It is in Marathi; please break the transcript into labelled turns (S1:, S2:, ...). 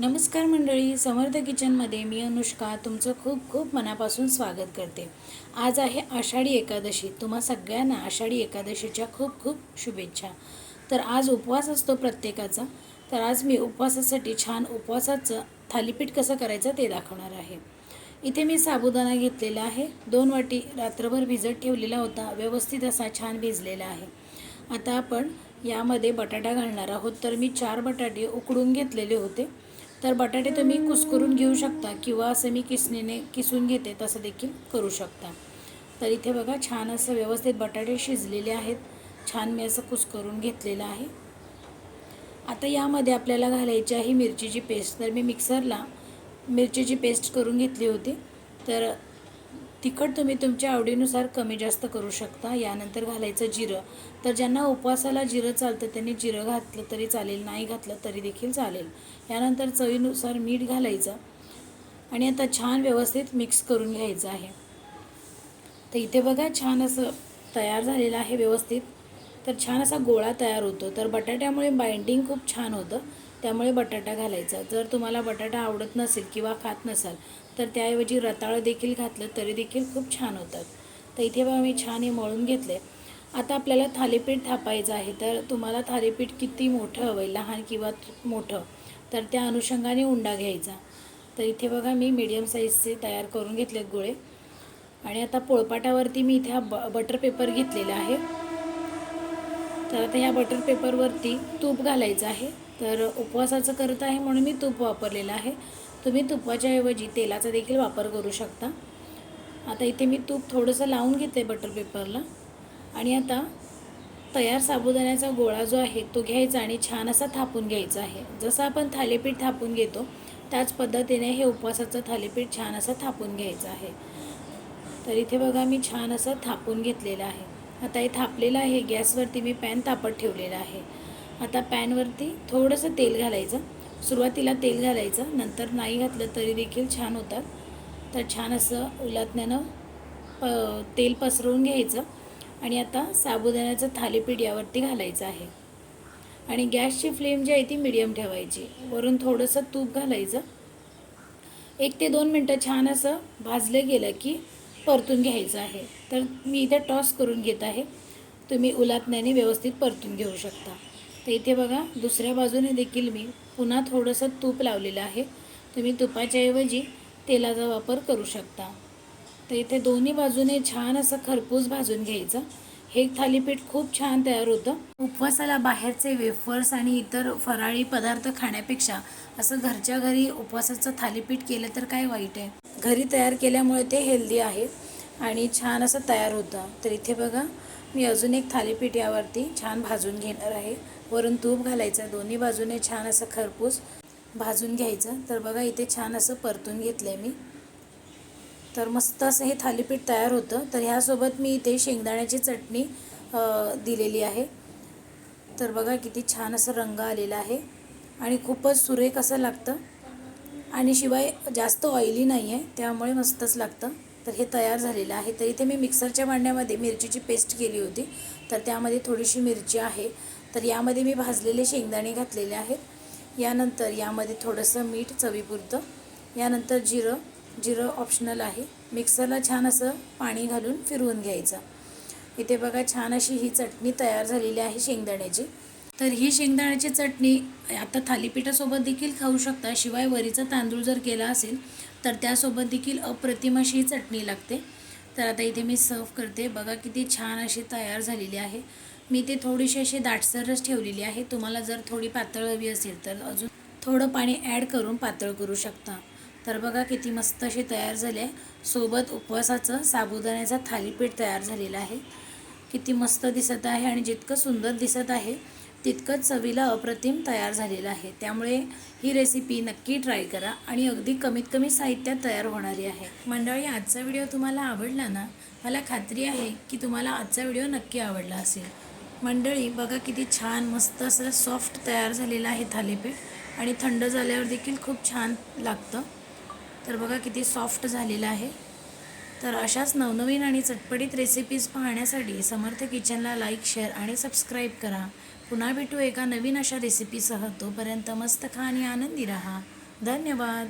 S1: नमस्कार मंडळी समर्थ किचनमध्ये मी अनुष्का तुमचं खूप खूप मनापासून स्वागत करते. आज आहे आषाढी एकादशी. तुम्हा सगळ्यांना आषाढी एकादशीच्या खूप खूप शुभेच्छा. तर आज उपवास असतो प्रत्येकाचा. तर आज मी उपवासासाठी छान उपवासाचं थालीपीठ कसं करायचं ते दाखवणार आहे. इथे मी साबुदाणा घेतलेला आहे. दोन वाटी रात्रभर भिजत ठेवलेला होता. व्यवस्थित असा छान भिजलेला आहे. आता आपण यामध्ये बटाटा घालणार आहोत. तर मी चार बटाटे उकडून घेतलेले होते. तर बटाटे तुम्ही कुस्करून घेऊ शकता किंवा असं मी किसणीने किसून घेते तसं देखील करू शकता. तर इथे बघा छान असं व्यवस्थित बटाटे शिजलेले आहेत. छान मी असं कुस्करून घेतलेलं आहे. आता यामध्ये आपल्याला घालायची आहे मिरचीची पेस्ट. तर मी मिक्सरला मिरचीची पेस्ट करून घेतली होती. तर तिखट तुम्ही तुमच्या आवडीनुसार कमी जास्त करू शकता. यानंतर घालायचं जिरं. तर ज्यांना उपवासाला जिरं चालतं त्यांनी जिरं घातलं तरी चालेल नाही घातलं तरी देखील चालेल. यानंतर चवीनुसार मीठ घालायचं. आणि आता छान व्यवस्थित मिक्स करून घ्यायचं आहे. तर इथे बघा छान असं तयार झालेलं आहे व्यवस्थित. तर छान असा गोळा तयार होतो. तर बटाट्यामुळे बाइंडिंग खूप छान होतं. त्यामुळे बटाटा घालायचा. जर तुम्हाला बटाटा आवडत नसेल किंवा खात नसाल तर त्याऐवजी रताळं देखील घातलं तरी देखील खूप छान होतात. तर इथे बघा मी छान हे मळून घेतले आता आपल्याला थालीपीठ थापायचं आहे तर तुम्हाला थालीपीठ किती मोठं हवं आहे लहान किंवा मोठं तर त्या अनुषंगाने उंडा घ्यायचा. तर इथे बघा मी मीडियम साईजचे तयार करून घेतलेत गोळे. आणि आता पोळपाटावरती मी इथे हा ब बटर पेपर घेतलेला आहे. तर आता ह्या बटर पेपरवरती तूप घालायचं आहे. तर उपवासाचं करत आहे म्हणून मी तूप वापरलेलं आहे. तुम्ही तुपाच्या ऐवजी तेलाचा देखील वापर करू शकता. आता इथे मी तूप थोडंसं लावून घेते बटर पेपरला आणि आता तयार साबुदाण्याचा गोळा जो आहे तो घ्यायचा आणि छान असा थापून घ्यायचा आहे. जसं आपण थालीपीठ थापून घेतो त्याच पद्धतीने हे उपवासाचं थालीपीठ छान असं थापून घ्यायचं आहे. तर इथे बघा मी छान असं थापून घेतलेलं आहे. आता हे थापलेलं आहे गॅसवरती मी पॅन तापत ठेवलेलं आहे. आता पॅनवरती थोडंसं तेल घालायचं. सुरुवातीला तेल घालायचं. नंतर नाही घातलं तरी देखील छान होतात. तर छान असं उलटण्यानं प तेल पसरवून घ्यायचं. आणि आता साबुदाण्याचं थालीपीठ यावरती घालायचं आहे. आणि गॅसची फ्लेम जी आहे ती मिडियम ठेवायची. वरून थोडंसं तूप घालायचं. एक ते दोन मिनटं छान असं भाजलं गेलं की परतून घ्यायचं आहे. तर मी इथे टॉस करून घेत आहे. तुम्ही उलातण्याने व्यवस्थित परतून घेऊ शकता. तर इथे बघा दुसऱ्या बाजूने देखील मी पुन्हा थोडंसं तूप लावलेलं आहे. तुम्ही तुपाच्या ऐवजी तेलाचा वापर करू शकता. तर इथे दोन्ही बाजूने छान असं खरपूस भाजून घ्यायचं. हे थालीपीठ खूप छान तयार होतं. उपवासाला बाहेरचे वेफर्स आणि इतर फराळी पदार्थ खाण्यापेक्षा असं घरच्या घरी उपवासाचं थालीपीठ केलं तर काय वाईट आहे? घरी तयार केल्यामुळे ते हेल्दी आहे आणि छान असं तयार होतं. तर इथे बघा मी अजून एक थालीपीठ यावरती छान भाजून घेणार आहे. वरून तूप घालायचं दोन्ही बाजूने छान असं खरपूस भाजून घ्यायचं. तर बघा इथे छान असं परतून घेतलं आहे मी. तर मस्त असं हे थालीपीठ तयार होतं. तर ह्यासोबत मी इथे शेंगदाण्याची चटणी दिलेली आहे. तर बघा किती छान असं रंग आलेला आहे. आणि खूपच सुरेख असं लागतं. आणि शिवाय जास्त ऑइली नाही आहे त्यामुळे मस्तच लागतं. तर हे तयार झालेलं आहे. तर इथे मी मिक्सरच्या भांड्यामध्ये मिरचीची पेस्ट केली होती. तर त्यामध्ये थोडीशी मिरची आहे. तर यामध्ये मी भाजलेले शेंगदाणे घातलेले आहेत. यानंतर यामध्ये थोडंसं मीठ चवीपुरतं. यानंतर जिरं. जिरं ऑप्शनल आहे. मिक्सरला छान असं पाणी घालून फिरवून घ्यायचं. इथे बघा छान अशी ही चटणी तयार झालेली आहे शेंगदाण्याची. तर ही शेंगदाण्याची चटणी आता थालीपीठासोबत देखील खाऊ शकता. शिवाय वरीचा तांदूळ जर केला असेल तर त्यासोबत देखील अप्रतिम अशी ही चटणी लागते. तर आता इथे मी सर्व करते. बघा किती छान अशी तयार झालेली आहे. मी ते थोडीशी अशी दाटसरच ठेवलेली आहे. तुम्हाला जर थोडी पातळ हवी असेल तर अजून थोडं पाणी ॲड करून पातळ करू शकता. तर बघा किती मस्त अशी तयार झाली आहे. सोबत उपवासाचं साबुदाण्याचा थालीपीठ तयार झालेलं आहे. किती मस्त दिसत आहे आणि जितकं सुंदर दिसत आहे तितकंच चवीला अप्रतिम तयार झालेलं आहे. त्यामुळे ही रेसिपी नक्की ट्राय करा आणि अगदी कमीत कमी साहित्यात तयार होणारी आहे. मंडळी आजचा व्हिडिओ तुम्हाला आवडला ना? मला खात्री आहे की तुम्हाला आजचा व्हिडिओ नक्की आवडला असेल. मंडळी बघा किती छान मस्त असं सॉफ्ट तयार झालेलं आहे थालीपीठ आणि थंड झाल्यावर देखील खूप छान लागतं. तर बघा किती सॉफ्ट झालेलं आहे. तर अशाच नवनवीन आणि चटपटीत रेसिपीज पाहण्यासाठी समर्थ किचनला लाईक शेअर आणि सबस्क्राईब करा. पुन्हा भेटू एका नवीन अशा रेसिपीसह तोपर्यंत मस्त खा आणि आनंदी राहा. धन्यवाद.